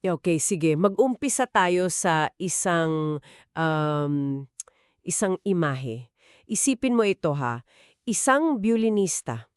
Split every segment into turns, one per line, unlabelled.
Okay, sige. Mag-umpisa tayo sa isang um, isang imahe. Isipin mo ito ha. Isang violinista.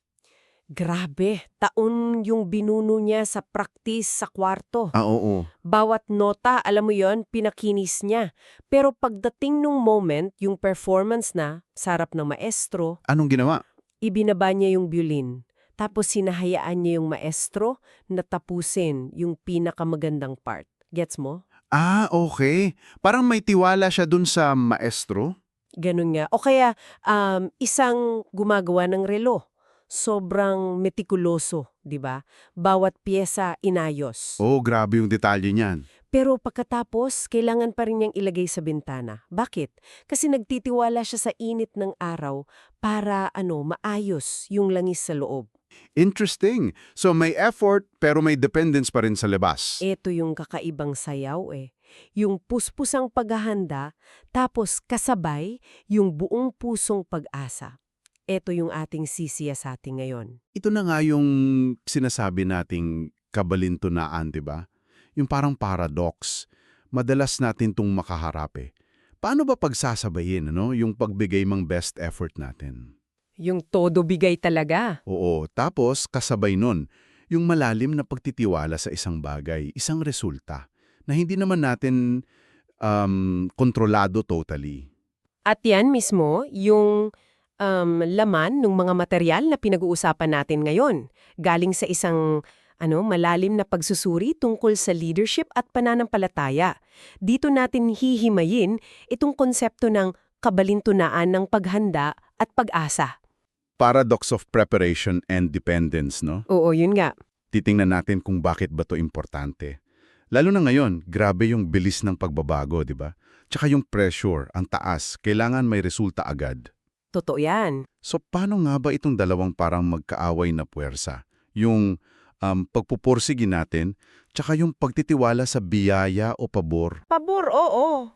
Grabe, taon yung binuno niya sa practice sa kwarto.
Ah, oo.
Bawat nota, alam mo yon, pinakinis niya. Pero pagdating nung moment, yung performance na, sarap ng maestro,
Anong ginawa?
ibinaba niya yung violin. Tapos sinahayaan niya yung maestro na tapusin yung pinakamagandang part. Gets mo?
Ah, okay. Parang may tiwala siya dun sa maestro.
Ganun nga. O kaya, um, isang gumagawa ng relo. Sobrang metikuloso, di ba? Bawat pyesa inayos.
Oh, grabe yung detalye niyan.
Pero pagkatapos, kailangan pa rin niyang ilagay sa bintana. Bakit? Kasi nagtitiwala siya sa init ng araw para ano, maayos yung langis sa loob.
Interesting. So may effort pero may dependence pa rin sa labas.
Ito yung kakaibang sayaw eh. Yung puspusang paghahanda, tapos kasabay yung buong pusong pag-asa. Ito yung ating sisiya sa atin ngayon.
Ito na nga yung sinasabi nating kabalintunaan, di ba? Yung parang paradox. Madalas natin tong makaharap eh. Paano ba pagsasabayin, ano? Yung pagbigay mang best effort natin?
Yung todo bigay talaga.
Oo, tapos kasabay nun, yung malalim na pagtitiwala sa isang bagay, isang resulta, na hindi naman natin um, kontrolado totally.
At yan mismo, yung um, laman ng mga material na pinag-uusapan natin ngayon. Galing sa isang ano, malalim na pagsusuri tungkol sa leadership at pananampalataya. Dito natin hihimayin itong konsepto ng kabalintunaan ng paghanda at pag-asa.
Paradox of preparation and dependence, no?
Oo, yun nga.
Titingnan natin kung bakit ba to importante. Lalo na ngayon, grabe yung bilis ng pagbabago, di ba? Tsaka yung pressure, ang taas, kailangan may resulta agad.
Totoo yan.
So paano nga ba itong dalawang parang magkaaway na puwersa? Yung um, pagpupursige natin, tsaka yung pagtitiwala sa biyaya o pabor.
Pabor, oo.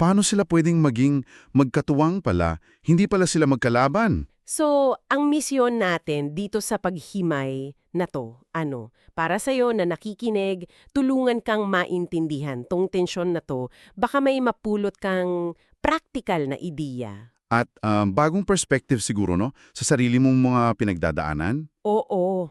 Paano sila pwedeng maging magkatuwang pala, hindi pala sila magkalaban?
So, ang misyon natin dito sa paghimay na to, ano, para sa'yo na nakikinig, tulungan kang maintindihan tong tensyon na to, baka may mapulot kang practical na ideya.
At um, bagong perspective siguro, no? Sa sarili mong mga pinagdadaanan?
Oo.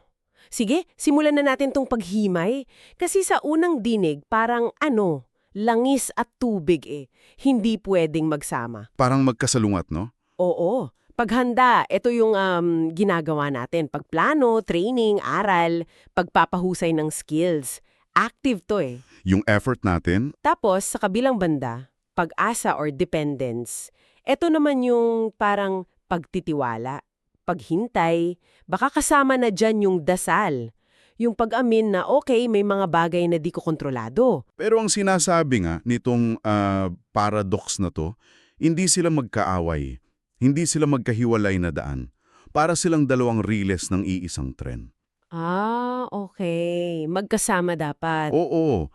Sige, simulan na natin tong paghimay. Kasi sa unang dinig, parang ano, langis at tubig eh. Hindi pwedeng magsama.
Parang magkasalungat, no?
Oo. Paghanda, ito yung um, ginagawa natin. Pagplano, training, aral, pagpapahusay ng skills. Active to eh.
Yung effort natin,
Tapos, sa kabilang banda, pag-asa or dependence. Ito naman yung parang pagtitiwala, paghintay, baka kasama na dyan yung dasal. Yung pag-amin na okay, may mga bagay na di ko kontrolado.
Pero ang sinasabi nga nitong ah, paradox na to, hindi sila magkaaway, hindi sila magkahiwalay na daan. Para silang dalawang riles ng iisang tren.
Ah, okay. Magkasama dapat.
Oo,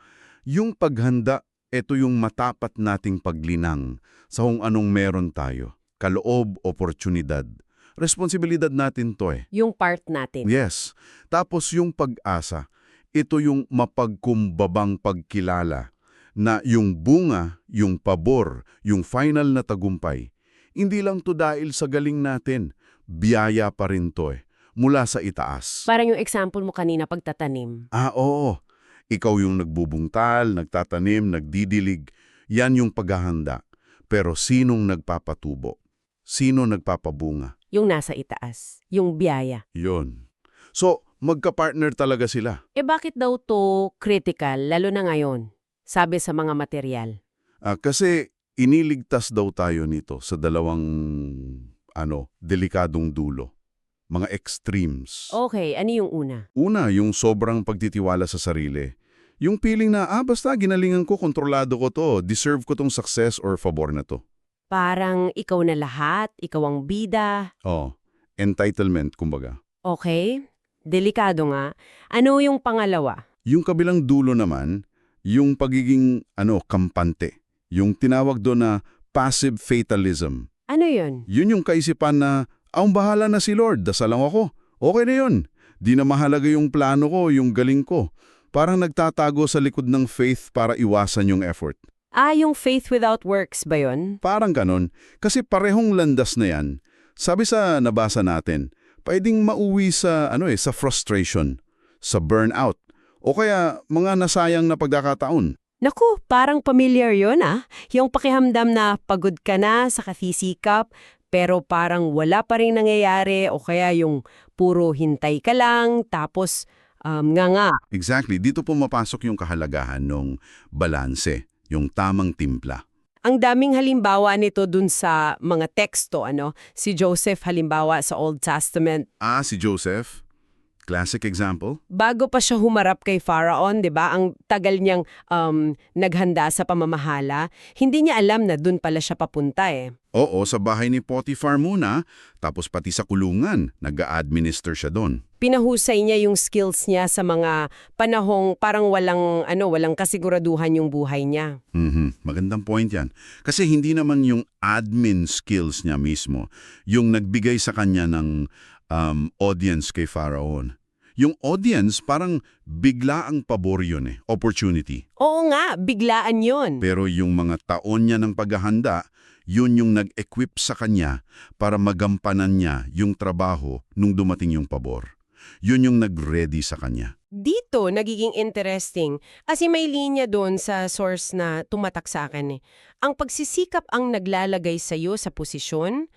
yung paghanda, ito yung matapat nating paglinang sa kung anong meron tayo. Kaloob, oportunidad. Responsibilidad natin to eh.
Yung part natin.
Yes. Tapos yung pag-asa, ito yung mapagkumbabang pagkilala na yung bunga, yung pabor, yung final na tagumpay, hindi lang to dahil sa galing natin, biyaya pa rin to eh, mula sa itaas.
Parang yung example mo kanina pagtatanim.
Ah, oo. Ikaw yung nagbubungtal, nagtatanim, nagdidilig. Yan yung paghahanda. Pero sinong nagpapatubo? Sino nagpapabunga?
Yung nasa itaas. Yung biyaya.
Yon. So, magka-partner talaga sila.
Eh bakit daw to critical, lalo na ngayon? Sabi sa mga material.
Ah, kasi iniligtas daw tayo nito sa dalawang ano, delikadong dulo. Mga extremes.
Okay, ano yung una?
Una, yung sobrang pagtitiwala sa sarili. Yung feeling na, ah, basta ginalingan ko, kontrolado ko to, deserve ko tong success or favor na to.
Parang ikaw na lahat, ikaw ang bida.
Oh, entitlement, kumbaga.
Okay, delikado nga. Ano yung pangalawa?
Yung kabilang dulo naman, yung pagiging, ano, kampante. Yung tinawag doon na passive fatalism.
Ano yun?
Yun yung kaisipan na, ang bahala na si Lord, dasal lang ako. Okay na yun. Di na mahalaga yung plano ko, yung galing ko. Parang nagtatago sa likod ng faith para iwasan yung effort.
Ah, yung faith without works ba yun?
Parang ganon. Kasi parehong landas na yan. Sabi sa nabasa natin, pwedeng mauwi sa, ano eh, sa frustration, sa burnout, o kaya mga nasayang na pagkakataon.
Naku, parang familiar yun ah. Yung pakihamdam na pagod ka na sa kafisikap, pero parang wala pa rin nangyayari o kaya yung puro hintay ka lang, tapos um, nga nga.
Exactly, dito pumapasok yung kahalagahan ng balanse, yung tamang timpla.
Ang daming halimbawa nito dun sa mga teksto, ano? Si Joseph halimbawa sa Old Testament.
Ah, si Joseph, classic example.
Bago pa siya humarap kay Pharaon, 'di ba? Ang tagal niyang um, naghanda sa pamamahala, hindi niya alam na dun pala siya papunta eh.
Oo, sa bahay ni Potiphar muna, tapos pati sa kulungan, nag-a-administer siya doon.
Pinahusay niya yung skills niya sa mga panahong parang walang ano, walang kasiguraduhan yung buhay niya.
Mhm, magandang point yan. Kasi hindi naman yung admin skills niya mismo, yung nagbigay sa kanya ng um, audience kay Pharaon. Yung audience, parang bigla ang pabor yun eh, opportunity.
Oo nga, biglaan 'yon.
Pero yung mga taon niya ng paghahanda, yun yung nag-equip sa kanya para magampanan niya yung trabaho nung dumating yung pabor. Yun yung nag-ready sa kanya.
Dito, nagiging interesting kasi may linya doon sa source na tumatak sa akin eh. Ang pagsisikap ang naglalagay sa'yo sa posisyon,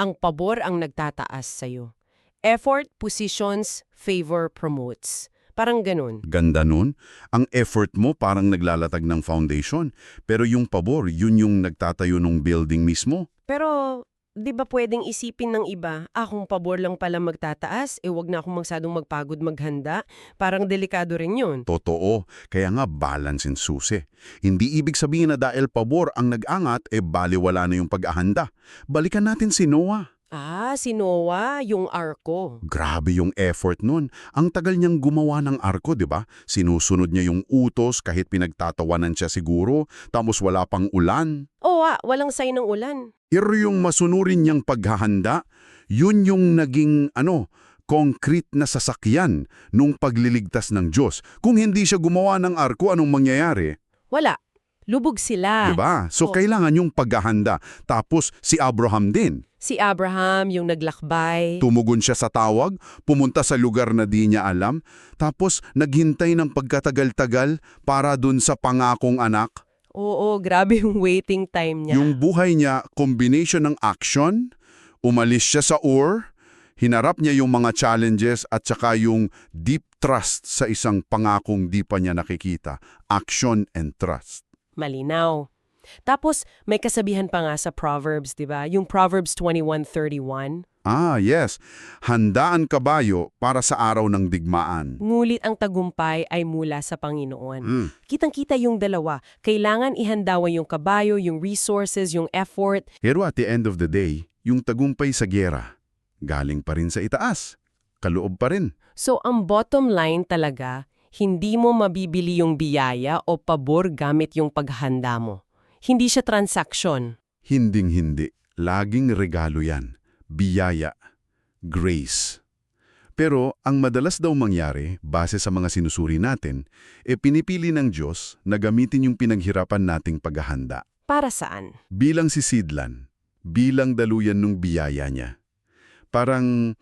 ang pabor ang nagtataas sa'yo. Effort, positions, favor, promotes. Parang ganun.
Ganda nun. Ang effort mo parang naglalatag ng foundation. Pero yung pabor, yun yung nagtatayo ng building mismo.
Pero, di ba pwedeng isipin ng iba, ah kung pabor lang pala magtataas, eh wag na akong magsadong magpagod maghanda. Parang delikado rin yun.
Totoo. Kaya nga balance in susi. Hindi ibig sabihin na dahil pabor ang nag-angat, eh baliwala na yung pag-ahanda. Balikan natin si Noah.
Ah, si Noah, yung arko.
Grabe yung effort nun. Ang tagal niyang gumawa ng arko, di ba? Sinusunod niya yung utos kahit pinagtatawanan siya siguro, tapos wala pang ulan.
Oo ah, walang sign ng ulan.
Pero yung masunurin niyang paghahanda, yun yung naging, ano, concrete na sasakyan nung pagliligtas ng Diyos. Kung hindi siya gumawa ng arko, anong mangyayari?
Wala. Lubog sila.
Di ba? So
Oh.
kailangan yung paghahanda. Tapos si Abraham din.
Si Abraham, yung naglakbay.
Tumugon siya sa tawag, pumunta sa lugar na di niya alam, tapos naghintay ng pagkatagal-tagal para dun sa pangakong anak.
Oo, grabe yung waiting time niya.
Yung buhay niya, combination ng action, umalis siya sa Ur, hinarap niya yung mga challenges at saka yung deep trust sa isang pangakong di pa niya nakikita. Action and trust.
Malinaw. Tapos, may kasabihan pa nga sa Proverbs, di ba? Yung Proverbs 21.31.
Ah, yes. Handaan kabayo para sa araw ng digmaan.
Ngulit ang tagumpay ay mula sa Panginoon.
Mm.
Kitang-kita yung dalawa. Kailangan ihandawan yung kabayo, yung resources, yung effort.
Pero at the end of the day, yung tagumpay sa gyera, galing pa rin sa itaas. Kaloob pa rin.
So, ang bottom line talaga, hindi mo mabibili yung biyaya o pabor gamit yung paghanda mo. Hindi siya transaction.
Hinding-hindi. Laging regalo yan. Biyaya. Grace. Pero ang madalas daw mangyari, base sa mga sinusuri natin, e pinipili ng Diyos na gamitin yung pinaghirapan nating paghahanda.
Para saan?
Bilang si Sidlan, bilang daluyan ng biyaya niya. Parang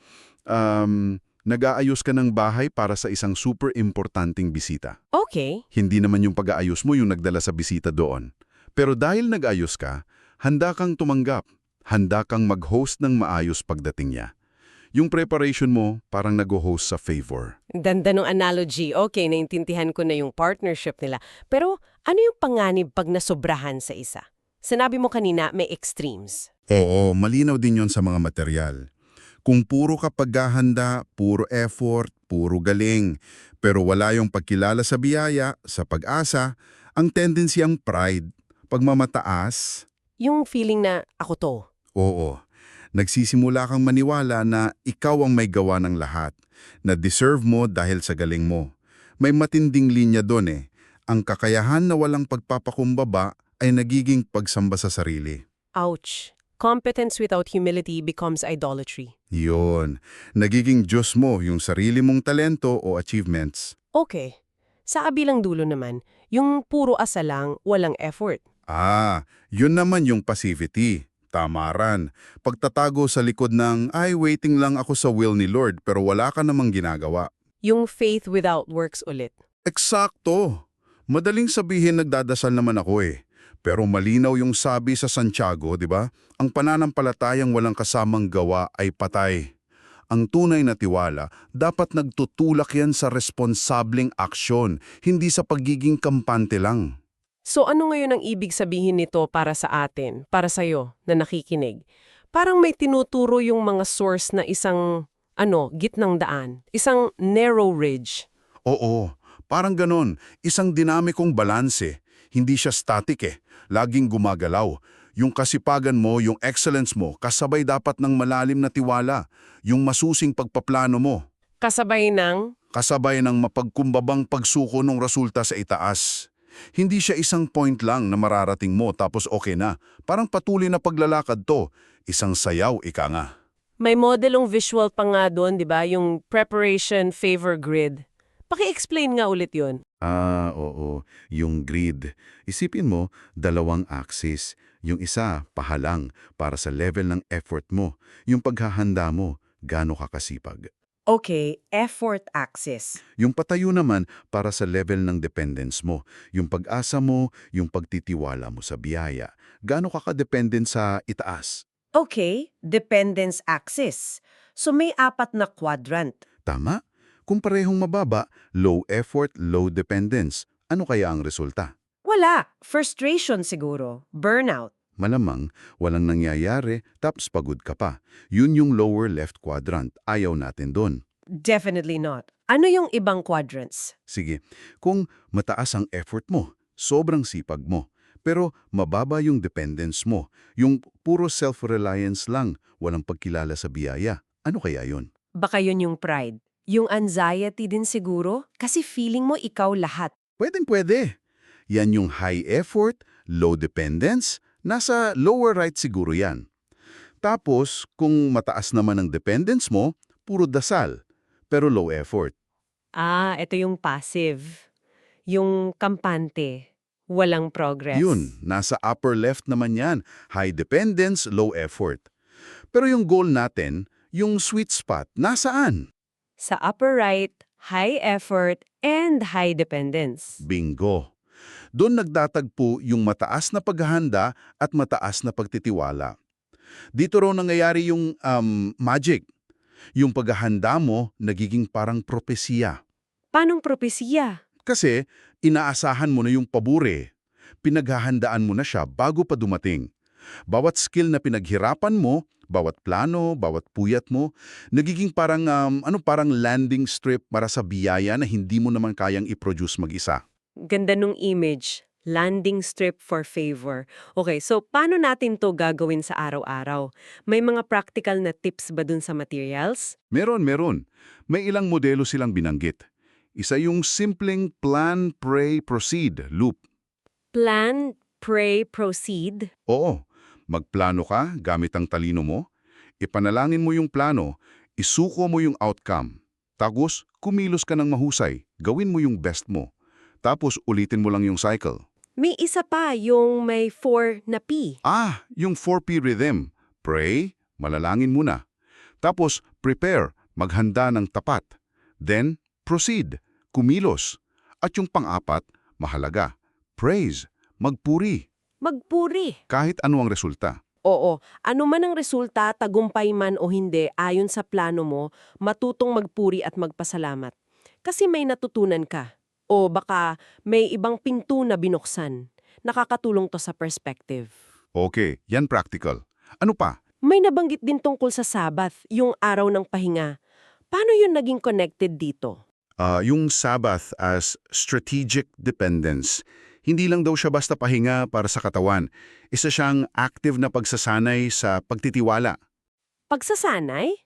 um, nag-aayos ka ng bahay para sa isang super importanting bisita.
Okay.
Hindi naman yung pag-aayos mo yung nagdala sa bisita doon. Pero dahil nag-ayos ka, handa kang tumanggap. Handa kang mag-host ng maayos pagdating niya. Yung preparation mo parang nag-host sa favor.
Ganda ng analogy. Okay, naintindihan ko na yung partnership nila. Pero ano yung panganib pag nasobrahan sa isa? Sinabi mo kanina may extremes.
Oo, malinaw din yon sa mga material. Kung puro ka paghahanda, puro effort, puro galing, pero wala yung pagkilala sa biyaya, sa pag-asa, ang tendency ang pride, pagmamataas,
Yung feeling na ako to.
Oo. Nagsisimula kang maniwala na ikaw ang may gawa ng lahat, na deserve mo dahil sa galing mo. May matinding linya doon eh. Ang kakayahan na walang pagpapakumbaba ay nagiging pagsamba sa sarili.
Ouch. Competence without humility becomes idolatry.
Yun. Nagiging Diyos mo yung sarili mong talento o achievements.
Okay. Sa kabilang dulo naman, yung puro asa lang, walang effort.
Ah, yun naman yung passivity. Tamaran. Pagtatago sa likod ng, ay, waiting lang ako sa will ni Lord pero wala ka namang ginagawa.
Yung faith without works ulit.
Eksakto. Madaling sabihin nagdadasal naman ako eh. Pero malinaw yung sabi sa Santiago, di ba? Ang pananampalatayang walang kasamang gawa ay patay. Ang tunay na tiwala, dapat nagtutulak yan sa responsableng aksyon, hindi sa pagiging kampante lang.
So ano ngayon ang ibig sabihin nito para sa atin, para sa'yo na nakikinig? Parang may tinuturo yung mga source na isang, ano, gitnang daan, isang narrow ridge.
Oo, parang ganon. Isang dinamikong balanse. Hindi siya static eh. Laging gumagalaw. Yung kasipagan mo, yung excellence mo, kasabay dapat ng malalim na tiwala. Yung masusing pagpaplano mo.
Kasabay ng,
Kasabay ng mapagkumbabang pagsuko ng resulta sa itaas. Hindi siya isang point lang na mararating mo tapos okay na. Parang patuloy na paglalakad to. Isang sayaw, ika nga.
may modelong visual pa nga doon, di ba? Yung preparation favor grid. Paki-explain nga ulit yun.
Ah, oo. Yung grid. Isipin mo, dalawang axis. Yung isa, pahalang, para sa level ng effort mo. Yung paghahanda mo, gaano ka kasipag.
Okay, effort axis.
Yung patayo naman, para sa level ng dependence mo. Yung pag-asa mo, yung pagtitiwala mo sa biyaya. Gaano ka ka-dependent sa itaas.
Okay, dependence axis. So may apat na quadrant.
Tama? Kung parehong mababa, low effort, low dependence, ano kaya ang resulta?
Wala. Frustration siguro. Burnout.
Malamang, walang nangyayari, tapos pagod ka pa. Yun yung lower left quadrant. Ayaw natin doon.
Definitely not. Ano yung ibang quadrants?
Sige, kung mataas ang effort mo, sobrang sipag mo, pero mababa yung dependence mo, yung puro self-reliance lang, walang pagkilala sa biyaya, ano kaya yun?
Baka yun yung pride. Yung anxiety din siguro kasi feeling mo ikaw lahat.
Pwedeng pwede. Yan yung high effort, low dependence, nasa lower right siguro yan. Tapos, kung mataas naman ang dependence mo, puro dasal, pero low effort.
Ah, ito yung passive. Yung kampante. Walang progress.
Yun, nasa upper left naman yan. High dependence, low effort. Pero yung goal natin, yung sweet spot, nasaan?
Sa upper right, high effort and high dependence.
Bingo. Doon nagtatagpo yung mataas na paghahanda at mataas na pagtitiwala. Dito raw nangyayari yung um, magic. Yung paghahanda mo nagiging parang propesiya.
Paanong propesiya?
Kasi inaasahan mo na yung pabure. Pinaghahandaan mo na siya bago pa dumating. Bawat skill na pinaghirapan mo, bawat plano, bawat puyat mo, nagiging parang, um, ano, parang landing strip para sa biyaya na hindi mo naman kayang i-produce mag-isa.
Ganda nung image. Landing strip for favor. Okay, so paano natin to gagawin sa araw-araw? May mga practical na tips ba dun sa materials?
Meron, meron. May ilang modelo silang binanggit. Isa yung simpleng plan, pray, proceed loop.
Plan, pray, proceed.
Oo, magplano ka gamit ang talino mo, ipanalangin mo yung plano, isuko mo yung outcome. Tapos, kumilos ka ng mahusay, gawin mo yung best mo. Tapos, ulitin mo lang yung cycle.
May isa pa, yung may 4 na P.
Ah, yung 4P rhythm. Pray, malalangin muna. Tapos, prepare, maghanda ng tapat. Then, proceed, kumilos. At yung pang-apat, mahalaga, praise, magpuri,
Magpuri.
kahit ano ang resulta.
Oo, ano man ang resulta, tagumpay man o hindi, ayon sa plano mo, matutong magpuri at magpasalamat. Kasi may natutunan ka. O baka may ibang pinto na binuksan. Nakakatulong to sa perspective.
Okay, yan practical. Ano pa?
May nabanggit din tungkol sa Sabbath, yung araw ng pahinga. Paano yun naging connected dito?
Ah, yung Sabbath as strategic dependence. Hindi lang daw siya basta pahinga para sa katawan. Isa siyang active na pagsasanay sa pagtitiwala.
Pagsasanay?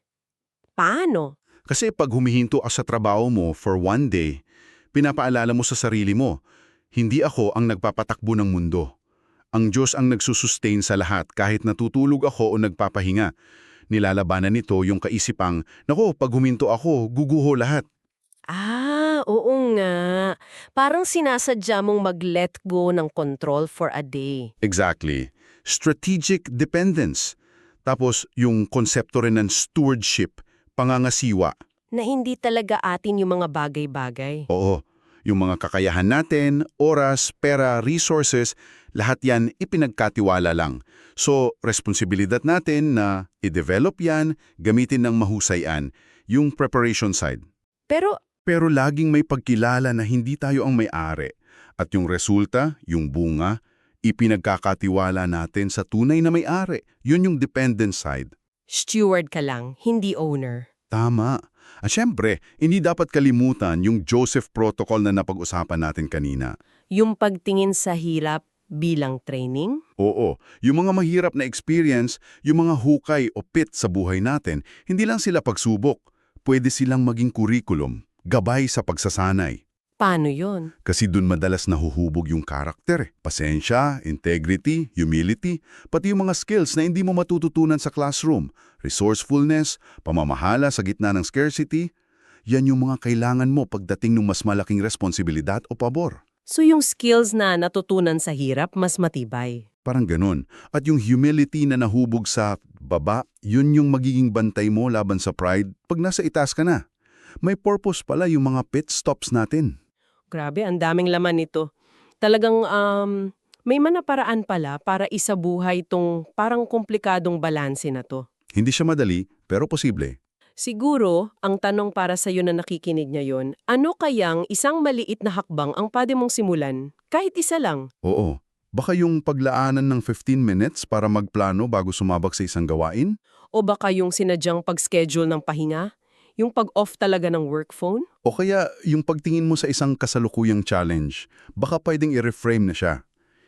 Paano?
Kasi pag humihinto ka sa trabaho mo for one day, pinapaalala mo sa sarili mo, hindi ako ang nagpapatakbo ng mundo. Ang Diyos ang nagsusustain sa lahat kahit natutulog ako o nagpapahinga. Nilalabanan nito yung kaisipang, nako, pag huminto ako, guguho lahat.
Ah, nga. Parang sinasadya mong mag-let go ng control for a day.
Exactly. Strategic dependence. Tapos yung konsepto rin ng stewardship, pangangasiwa.
Na hindi talaga atin yung mga bagay-bagay.
Oo, yung mga kakayahan natin, oras, pera, resources, lahat yan ipinagkatiwala lang. So, responsibilidad natin na i-develop yan, gamitin ng mahusayan, yung preparation side.
Pero
Pero laging may pagkilala na hindi tayo ang may-ari. At yung resulta, yung bunga, ipinagkakatiwala natin sa tunay na may-ari. Yun yung dependent side.
steward ka lang, hindi owner.
Tama. At syempre, hindi dapat kalimutan yung Joseph Protocol na napag-usapan natin kanina.
Yung pagtingin sa hirap bilang training?
Oo, yung mga mahirap na experience, yung mga hukay o pit sa buhay natin, hindi lang sila pagsubok. Pwede silang maging curriculum, gabay sa pagsasanay.
Paano yon?
Kasi dun madalas nahuhubog yung karakter. eh. Pasensya, integrity, humility, pati yung mga skills na hindi mo matututunan sa classroom. Resourcefulness, pamamahala sa gitna ng scarcity, yan yung mga kailangan mo pagdating ng mas malaking responsibilidad o pabor.
So yung skills na natutunan sa hirap mas matibay.
Parang ganun. At yung humility na nahubog sa baba, yun yung magiging bantay mo laban sa pride pag nasa itaas ka na. May purpose pala yung mga pit stops natin.
Grabe, ang daming laman nito. Talagang um, may manaparaan pala para isabuhay tong parang komplikadong balanse na to.
Hindi siya madali, pero posible.
Siguro, ang tanong para sa iyo na nakikinig ngayon, ano kayang isang maliit na hakbang ang pwede mong simulan? Kahit isa lang.
Oo. Baka yung paglaanan ng 15 minutes para magplano bago sumabak sa isang gawain?
O baka yung sinadyang pag-schedule ng pahinga? Yung pag-off talaga ng work phone?
O kaya yung pagtingin mo sa isang kasalukuyang challenge, baka pwedeng i-reframe na siya.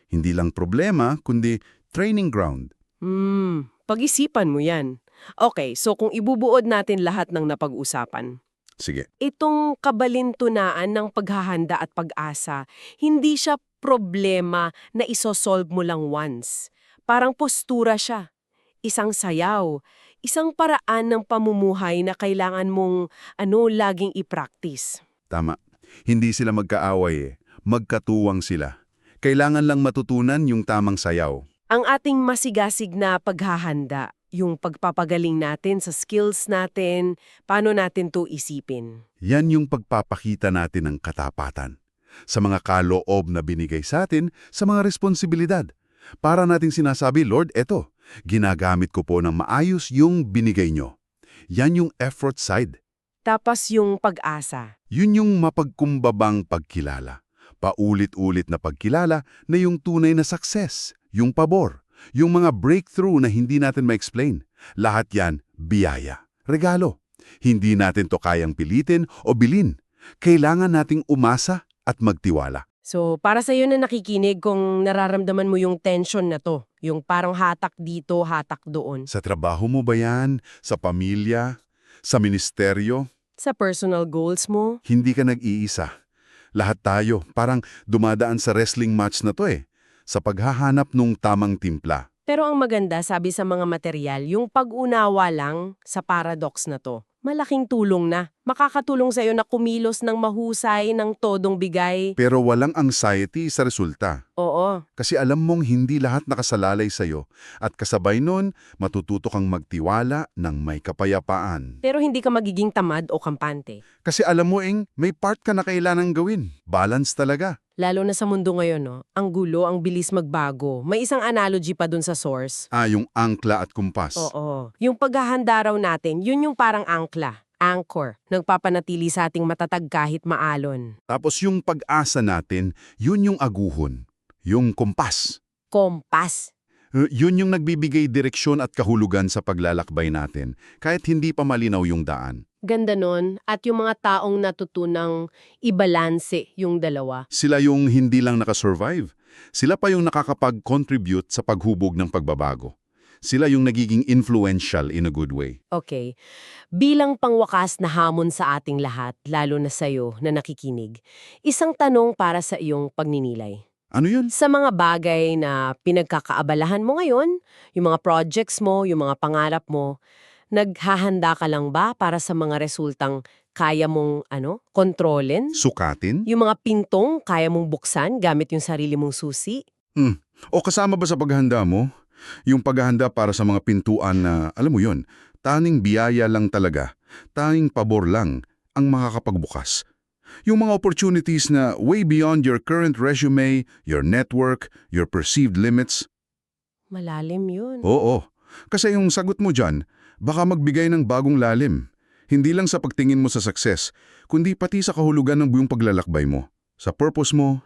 Hindi lang problema, kundi training ground.
Hmm, pag-isipan mo yan. Okay, so kung ibubuod natin lahat ng napag-usapan,
Sige.
itong kabalintunaan ng paghahanda at pag-asa, hindi siya problema na isosolve mo lang once. Parang postura siya. Isang sayaw. Isang paraan ng pamumuhay na kailangan mong ano laging i-practice.
Tama. Hindi sila magkaaway eh. Magkatuwang sila. Kailangan lang matutunan yung tamang sayaw.
Ang ating masigasig na paghahanda, yung pagpapagaling natin sa skills natin, paano natin to isipin.
Yan yung pagpapakita natin ng katapatan. Sa mga kaloob na binigay sa atin, sa mga responsibilidad. Para nating sinasabi, Lord, eto, ginagamit ko po ng maayos yung binigay nyo. Yan yung effort side.
Tapos yung pag-asa.
Yun yung mapagkumbabang pagkilala. Paulit-ulit na pagkilala na yung tunay na success, yung pabor, yung mga breakthrough na hindi natin ma-explain. Lahat yan, biyaya, regalo. Hindi natin to kayang pilitin o bilin. Kailangan nating umasa at magtiwala.
So, para sa iyo na nakikinig kung nararamdaman mo yung tension na to, yung parang hatak dito, hatak doon,
Sa trabaho mo ba yan? Sa pamilya? Sa ministeryo?
sa personal goals mo,
Hindi ka nag-iisa. Lahat tayo, parang dumadaan sa wrestling match na to eh. Sa paghahanap nung tamang timpla.
Pero ang maganda, sabi sa mga material, yung pag-unawa lang sa paradox na to, malaking tulong na. Makakatulong sa'yo na kumilos ng mahusay ng todong bigay.
Pero walang anxiety sa resulta.
Oo,
Kasi alam mong hindi lahat nakasalalay sa'yo. At kasabay nun, matututo kang magtiwala ng may kapayapaan.
pero hindi ka magiging tamad o kampante.
Kasi alam mo, Ing, may part ka na kailanang gawin. Balance talaga.
Lalo na sa mundo ngayon, no? Ang gulo, ang bilis magbago. May isang analogy pa dun sa source.
Ah, yung angkla at kumpas.
Oo. Yung paghahanda raw natin, yun yung parang angkla. Anchor. Nagpapanatili sa ating matatag kahit maalon.
Tapos yung pag-asa natin, yun yung aguhon. Yung.
Kompas.
Uh, Yun yung nagbibigay direksyon at kahulugan sa paglalakbay natin, kahit hindi pa malinaw yung daan.
Ganda nun. At yung mga taong natutunang ibalanse yung dalawa.
Sila yung hindi lang nakasurvive. Sila pa yung nakakapag-contribute sa paghubog ng pagbabago. Sila yung nagiging influential in a good way.
Okay. Bilang pangwakas na hamon sa ating lahat, lalo na sa'yo na nakikinig, isang tanong para sa iyong pagninilay.
Ano yun?
Sa mga bagay na pinagkakaabalahan mo ngayon, yung mga projects mo, yung mga pangarap mo, naghahanda ka lang ba para sa mga resultang kaya mong ano, kontrolin?
Sukatin?
Yung mga pintong kaya mong buksan gamit yung sarili mong susi?
O kasama ba sa paghahanda mo? Yung paghahanda para sa mga pintuan na, alam mo yon, tanging biyaya lang talaga, tanging pabor lang ang makakapagbukas. Yung mga opportunities na way beyond your current resume, your network, your perceived limits.
Malalim yun.
Oo, kasi yung sagot mo dyan, baka magbigay ng bagong lalim. Hindi lang sa pagtingin mo sa success, kundi pati sa kahulugan ng buong paglalakbay mo, sa purpose mo,